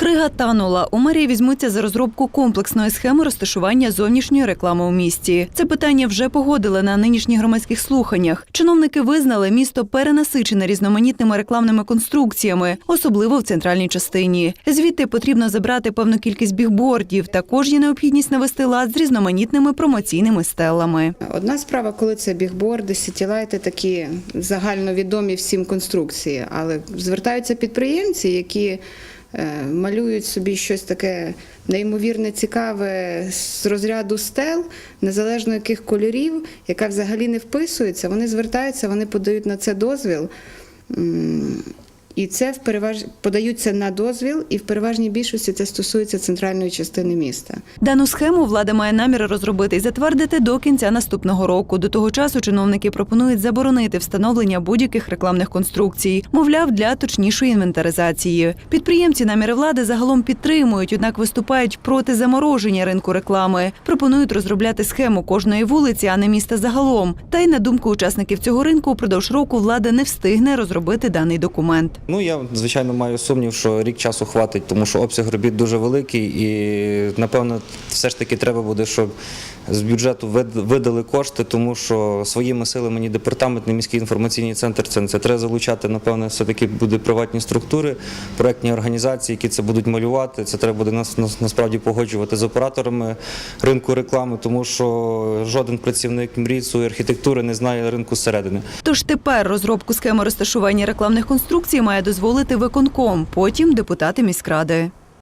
Крига танула. У мерії візьмуться за розробку комплексної схеми розташування зовнішньої реклами у місті. Це питання вже погодили на нинішніх громадських слуханнях. Чиновники визнали, місто перенасичене різноманітними рекламними конструкціями, особливо в центральній частині. Звідти потрібно забрати певну кількість бігбордів. Також є необхідність навести лад з різноманітними промоційними стелами. Одна справа, коли це бігборди, сітілайти, такі загальновідомі всім конструкції, але звертаються підприємці, які малюють собі щось таке неймовірне цікаве з розряду стел, незалежно яких кольорів, яка взагалі не вписується. Вони звертаються, вони подають на це дозвіл. І це в переваж... подаються на дозвіл, і в переважній більшості це стосується центральної частини міста. Дану схему влада має намір розробити і затвердити до кінця наступного року. До того часу чиновники пропонують заборонити встановлення будь-яких рекламних конструкцій, мовляв, для точнішої інвентаризації. Підприємці наміри влади загалом підтримують, однак виступають проти замороження ринку реклами. Пропонують розробляти схему кожної вулиці, а не міста загалом. Та й на думку учасників цього ринку, упродовж року влада не встигне розробити даний документ. Ну я звичайно маю сумнів, що рік часу хватить, тому що обсяг робіт дуже великий, і напевно, все ж таки треба буде, щоб з бюджету видали кошти, тому що своїми силами ні департамент, ні міський інформаційний центр це, це треба залучати. Напевно, все таки буде приватні структури, проектні організації, які це будуть малювати. Це треба буде нас, нас насправді погоджувати з операторами ринку реклами, тому що жоден працівник мрійцу і архітектури не знає ринку зсередини. Тож тепер розробку схеми розташування рекламних конструкцій має дозволити виконком, потім депутати міськради.